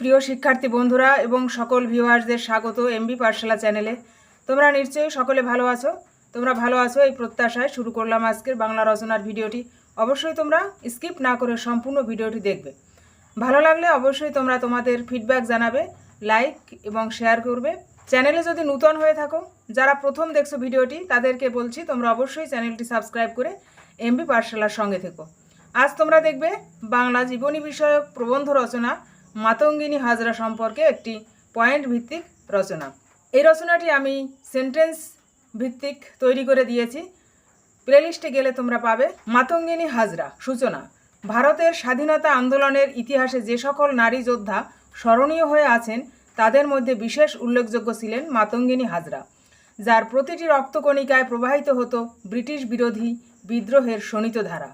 প্রিয় শিক্ষার্থী বন্ধুরা এবং সকল ভিউয়ার্সদের স্বাগত এমবি পাঠশালা চ্যানেলে তোমরা নিশ্চয়ই সকলে ভালো আছো? তোমরা ভালো আছো এই প্রত্যাশায় শুরু করলাম আজকের বাংলা রচনার ভিডিওটি। অবশ্যই তোমরা স্কিপ না করে সম্পূর্ণ ভিডিওটি দেখবে। ভালো লাগলে অবশ্যই তোমরা তোমাদের ফিডব্যাক জানাবে লাইক এবং শেয়ার করবে। চ্যানেলে যদি নূতন হয়ে থাকো, যারা প্রথম দেখছ ভিডিওটি, তাদেরকে বলছি তোমরা অবশ্যই চ্যানেলটি সাবস্ক্রাইব করে এমবি পাঠশালার সঙ্গে থেকো। আজ তোমরা দেখবে বাংলা জীবনী বিষয়ক প্রবন্ধ রচনা মাতঙ্গিনী হাজরা সম্পর্কে একটি পয়েন্ট ভিত্তিক রচনা। এই রচনাটি আমি সেন্টেন্স ভিত্তিক তৈরি করে দিয়েছি। প্লেলিস্টে গেলে তোমরা পাবে মাতঙ্গিনী হাজরা, সূচনা। ভারতের স্বাধীনতা আন্দোলনের ইতিহাসে যে সকল নারী যোদ্ধা স্মরণীয় হয়ে আছেন, তাদের মধ্যে বিশেষ উল্লেখযোগ্য ছিলেন মাতঙ্গিনী হাজরা। যার প্রতিটি রক্তকণিকায় প্রবাহিত হতো ব্রিটিশ বিরোধী বিদ্রোহের শোণিতধারা।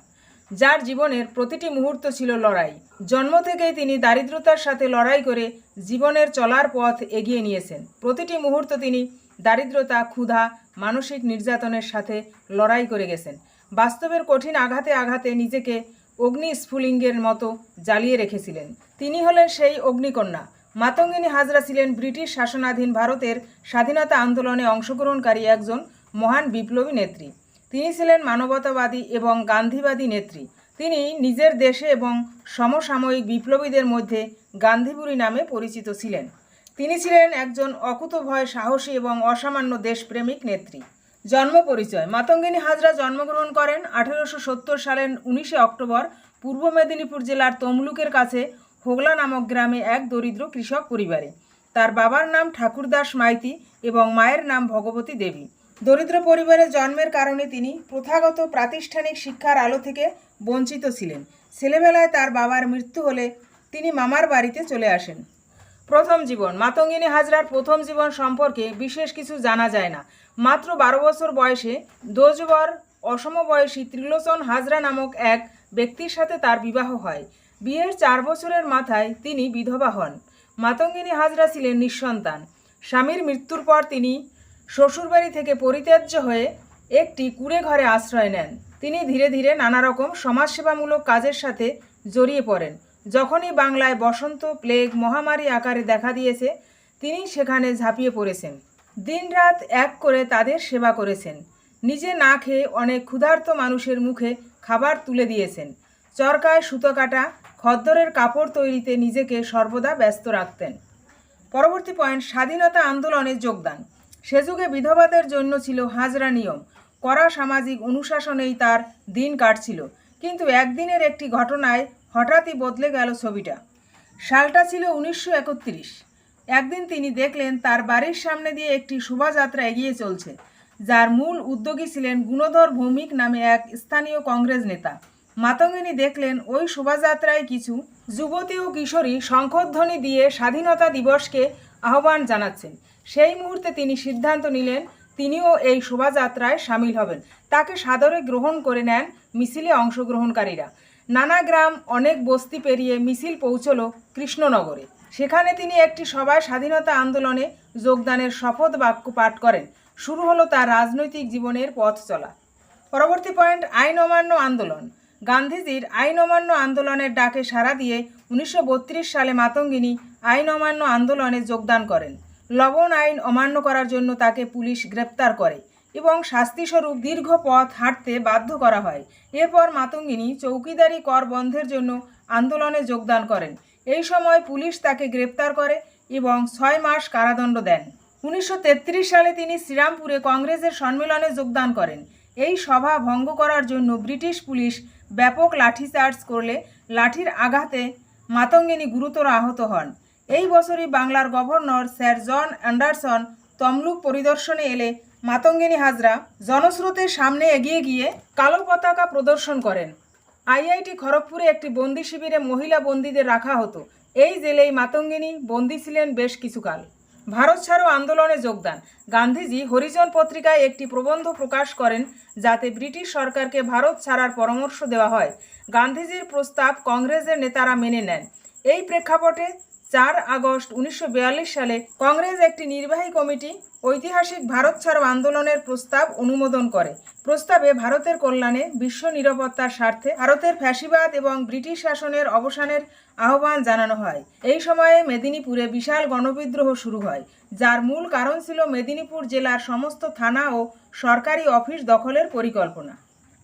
যার জীবনের প্রতিটি মুহূর্ত ছিল লড়াই। জন্ম থেকেই তিনি দারিদ্রতার সাথে লড়াই করে জীবনের চলার পথ এগিয়ে নিয়েছেন। প্রতিটি মুহূর্ত তিনি দারিদ্রতা, ক্ষুধা, মানসিক নির্যাতনের সাথে লড়াই করে গেছেন। বাস্তবের কঠিন আঘাতে আঘাতে নিজেকে অগ্নি স্ফুলিঙ্গের মতো জ্বালিয়ে রেখেছিলেন। তিনি হলেন সেই অগ্নিকন্যা। মাতঙ্গিনী হাজরা ছিলেন ব্রিটিশ শাসনাধীন ভারতের স্বাধীনতা আন্দোলনে অংশগ্রহণকারী একজন মহান বিপ্লবী নেত্রী। তিনি ছিলেন মানবতাবাদী এবং গান্ধীবাদী নেত্রী। তিনি নিজের দেশে এবং সমসাময়িক বিপ্লবীদের মধ্যে গান্ধীবুড়ি নামে পরিচিত ছিলেন। তিনি ছিলেন একজন অকুতভয়, সাহসী এবং অসামান্য দেশপ্রেমিক নেত্রী। জন্ম পরিচয়, মাতঙ্গিনী হাজরা জন্মগ্রহণ করেন আঠেরোশো সত্তর সালের উনিশে অক্টোবর, পূর্ব মেদিনীপুর জেলার তমলুকের কাছে হোগলা নামক গ্রামে এক দরিদ্র কৃষক পরিবারে। তার বাবার নাম ঠাকুরদাস মাইতি এবং মায়ের নাম ভগবতী দেবী। দরিদ্র পরিবারে জন্মের কারণে তিনি প্রথাগত প্রাতিষ্ঠানিক শিক্ষার আলো থেকে বঞ্চিত ছিলেন। ছেলেবেলায় তার বাবার মৃত্যু হলে তিনি মামার বাড়িতে চলে আসেন। প্রথম জীবন, মাতঙ্গিনী হাজরার প্রথম জীবন সম্পর্কে বিশেষ কিছু জানা যায় না। মাত্র বারো বছর বয়সে দোজবর অসমবয়সী ত্রিলোচন হাজরা নামক এক ব্যক্তির সাথে তার বিবাহ হয়। বিয়ের চার বছরের মাথায় তিনি বিধবা হন। মাতঙ্গিনী হাজরা ছিলেন নিঃসন্তান। স্বামীর মৃত্যুর পর তিনি শ্বশুরবাড়ি থেকে পরিত্যাজ্য হয়ে একটি কুড়ে ঘরে আশ্রয় নেন। তিনি ধীরে ধীরে নানা রকম সমাজসেবামূলক কাজের সাথে জড়িয়ে পড়েন। যখনই বাংলায় বসন্ত প্লেগ মহামারী আকারে দেখা দিয়েছে, তিনি সেখানে ঝাঁপিয়ে পড়েছেন। দিনরাত এক করে তাদের সেবা করেছেন। নিজে না খেয়ে অনেক ক্ষুধার্ত মানুষের মুখে খাবার তুলে দিয়েছেন। চরকায় সুতো কাটা, খদ্দরের কাপড় তৈরিতে নিজেকে সর্বদা ব্যস্ত রাখতেন। পরবর্তী পয়েন্ট, স্বাধীনতা আন্দোলনে যোগদান। সে যুগে বিধবাদের জন্য ছিল হাজরা নিয়ম। কড়া সামাজিক অনুশাসনেই তার দিন কাটছিল। কিন্তু একদিনের একটি ঘটনায় হঠাৎই বদলে গেল ছবিটা। সালটা ছিল উনিশশো একত্রিশ। একদিন তিনি দেখলেন তার বাড়ির সামনে দিয়ে একটি শোভাযাত্রা এগিয়ে চলছে, যার মূল উদ্যোগী ছিলেন গুণধর ভৌমিক নামে এক স্থানীয় কংগ্রেস নেতা। মাতঙ্গিনী দেখলেন ওই শোভাযাত্রায় কিছু যুবতী ও কিশোরী শঙ্খধ্বনি দিয়ে স্বাধীনতা দিবসকে আহ্বান জানাচ্ছেন। সেই মুহূর্তে তিনি সিদ্ধান্ত নিলেন তিনিও এই শোভাযাত্রায় সামিল হবেন। তাকে সাদরে গ্রহণ করে নেন মিছিলে অংশগ্রহণকারীরা। নানা গ্রাম অনেক বস্তি পেরিয়ে মিছিল পৌঁছল কৃষ্ণনগরে। সেখানে তিনি একটি সভায় স্বাধীনতা আন্দোলনে যোগদানের শপথ বাক্য পাঠ করেন। শুরু হলো তার রাজনৈতিক জীবনের পথ চলা। পরবর্তী পয়েন্ট, আইন অমান্য আন্দোলন। গান্ধীজির আইন অমান্য আন্দোলনের ডাকে সাড়া দিয়ে উনিশশো বত্রিশ সালে মাতঙ্গিনী আইন অমান্য আন্দোলনে যোগদান করেন। লবণ আইন অমান্য করার জন্য তাকে পুলিশ গ্রেপ্তার করে এবং শাস্তিস্বরূপ দীর্ঘ পথ হাঁটতে বাধ্য করা হয়। এরপর মাতঙ্গিনী চৌকিদারি কর বন্ধের জন্য আন্দোলনে যোগদান করেন। এই সময় পুলিশ তাকে গ্রেপ্তার করে এবং ছয় মাস কারাদণ্ড দেন। উনিশশো তেত্রিশ সালে তিনি শ্রীরামপুরে কংগ্রেসের সম্মেলনে যোগদান করেন। এই সভা ভঙ্গ করার জন্য ব্রিটিশ পুলিশ ব্যাপক লাঠিচার্জ করলে লাঠির আঘাতে মাতঙ্গিনী গুরুতর আহত হন। এই বছরই বাংলার governor Sir John Anderson Tamluk পরিদর্শনে এলে মাতঙ্গিনী হাজরা জনস্রোতের সামনে এগিয়ে গিয়ে কালো পতাকা প্রদর্শন করেন। আইআইটি খড়গপুরে একটি বন্দি শিবিরে মহিলা বন্দীদের রাখা হতো। এই জেলেই মাতঙ্গিনী বন্দী ছিলেন বেশ কিছুকাল। ভারত ছাড়ো আন্দোলনে যোগদান। গান্ধীজি হরিজন পত্রিকায় একটি প্রবন্ধ প্রকাশ করেন যাতে ব্রিটিশ সরকারকে ভারত ছাড়ার পরামর্শ দেওয়া হয়। গান্ধীজির প্রস্তাব কংগ্রেসের নেতারা মেনে নেন। এই প্রেক্ষাপটে চার আগস্ট উনিশশো বিয়াল্লিশ সালে কংগ্রেস একটি নির্বাহী কমিটি ঐতিহাসিক ভারত ছাড়ো আন্দোলনের প্রস্তাব অনুমোদন করে। প্রস্তাবে ভারতের কল্যাণে বিশ্ব নিরাপত্তার স্বার্থে ভারতের ফ্যাসিবাদ এবং ব্রিটিশ শাসনের অবসানের আহ্বান জানানো হয়। এই সময়ে মেদিনীপুরে বিশাল গণবিদ্রোহ শুরু হয়, যার মূল কারণ ছিল মেদিনীপুর জেলার সমস্ত থানা ও সরকারি অফিস দখলের পরিকল্পনা।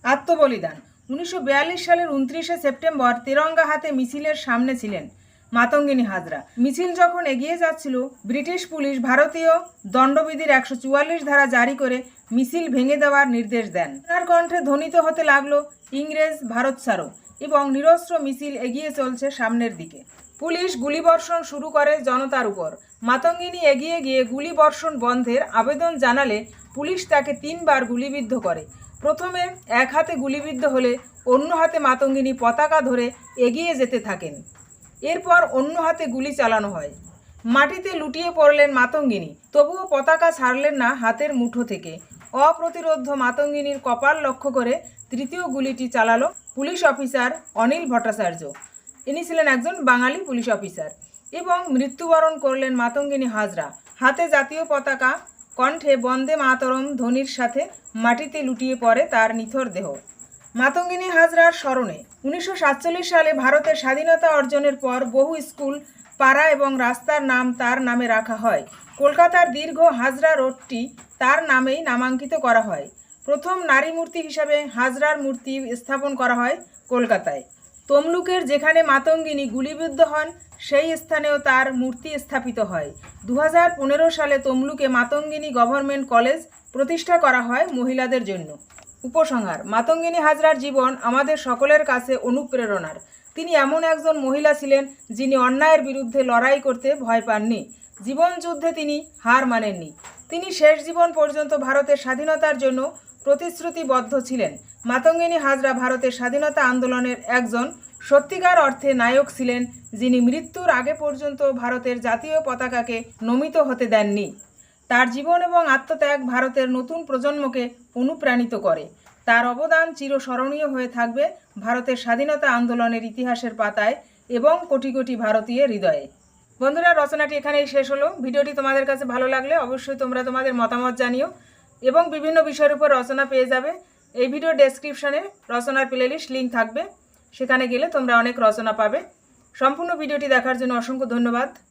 আত্মবলিদান। উনিশশো বিয়াল্লিশ সালের উনত্রিশে সেপ্টেম্বর তেরঙ্গা হাতে মিছিলের সামনে ছিলেন। মাতঙ্গিনী হাজরা। মিছিল যখন এগিয়ে যাচ্ছিল, ব্রিটিশ পুলিশ ভারতীয় দণ্ডবিধির একশো চুয়াল্লিশ ধারা জারি করে মিছিল ভেঙে দেওয়ার নির্দেশ দেন। তার কণ্ঠে ধ্বনিত হতে লাগল, ইংরেজ, ভারত ছাড়ো। এবং নিরস্ত্র মিছিল এগিয়ে চলছে সামনের দিকে। পুলিশ গুলিবর্ষণ শুরু করে জনতার উপর। মাতঙ্গিনী এগিয়ে গিয়ে গুলিবর্ষণ বন্ধের আবেদন জানালে পুলিশ তাকে তিনবার গুলিবিদ্ধ করে। প্রথমে এক হাতে গুলিবিদ্ধ হলে অন্য হাতে মাতঙ্গিনী পতাকা ধরে এগিয়ে যেতে থাকেন। এরপর অন্য হাতে গুলি চালানো হয়। মাটিতে লুটিয়ে পড়লেন মাতঙ্গিনী, তবুও পতাকা ছাড়লেন না হাতের মুঠো থেকে। অপ্রতিরোধ মাতঙ্গিনীর কপাল লক্ষ্য করে তৃতীয় গুলিটি চালালো পুলিশ অফিসার অনিল ভট্টাচার্য। ইনি ছিলেন একজন বাঙালি পুলিশ অফিসার এবং মৃত্যুবরণ করলেন মাতঙ্গিনী হাজরা। হাতে জাতীয় পতাকা, কণ্ঠে বন্দে মাতরম ধ্বনির সাথে মাটিতে লুটিয়ে পড়ে তার নিথর দেহ। মাতঙ্গিনী হাজরার স্মরণে উনিশশো সাতচল্লিশ সালে ভারতের স্বাধীনতা অর্জনের পর বহু স্কুল, পাড়া এবং রাস্তার নাম তার নামে রাখা হয়। কলকাতার দীর্ঘ হাজরা রোডটি তার নামেই নামাঙ্কিত করা হয়। প্রথম নারী মূর্তি হিসাবে হাজরার মূর্তি স্থাপন করা হয় কলকাতায়। তমলুকের যেখানে মাতঙ্গিনী গুলিবিদ্ধ হন, সেই স্থানেও তার মূর্তি স্থাপিত হয়। দু হাজার পনেরো সালে তমলুকে মাতঙ্গিনী গভর্নমেন্ট কলেজ প্রতিষ্ঠা করা হয় মহিলাদের জন্য। উপসংহার, মাতঙ্গিনী হাজরার জীবন আমাদের সকলের কাছে অনুপ্রেরণার। তিনি এমন একজন মহিলা ছিলেন যিনি অন্যায়ের বিরুদ্ধে লড়াই করতে ভয় পাননি। জীবন যুদ্ধে তিনি হার মানেননি। তিনি শেষ জীবন পর্যন্ত ভারতের স্বাধীনতার জন্য প্রতিশ্রুতিবদ্ধ ছিলেন। মাতঙ্গিনী হাজরা ভারতের স্বাধীনতা আন্দোলনের একজন সত্যিকার অর্থে নায়ক ছিলেন যিনি মৃত্যুর আগে পর্যন্ত ভারতের জাতীয় পতাকাকে নমিত হতে দেননি। তার জীবন এবং আত্মত্যাগ ভারতের নতুন প্রজন্মকে অনুপ্রাণিত করে। তার অবদান চিরস্মরণীয় হয়ে থাকবে ভারতের স্বাধীনতা আন্দোলনের ইতিহাসের পাতায় এবং কোটি কোটি ভারতীয় হৃদয়ে। বন্ধুরা, রচনাটি এখানেই শেষ হলো। ভিডিওটি তোমাদের কাছে ভালো লাগলে অবশ্যই তোমরা তোমাদের মতামত জানিও এবং বিভিন্ন বিষয়ের উপর রচনা পেয়ে যাবে। এই ভিডিও ডেসক্রিপশানে রচনার প্লেলিস্ট লিঙ্ক থাকবে। সেখানে গেলে তোমরা অনেক রচনা পাবে। সম্পূর্ণ ভিডিওটি দেখার জন্য অসংখ্য ধন্যবাদ।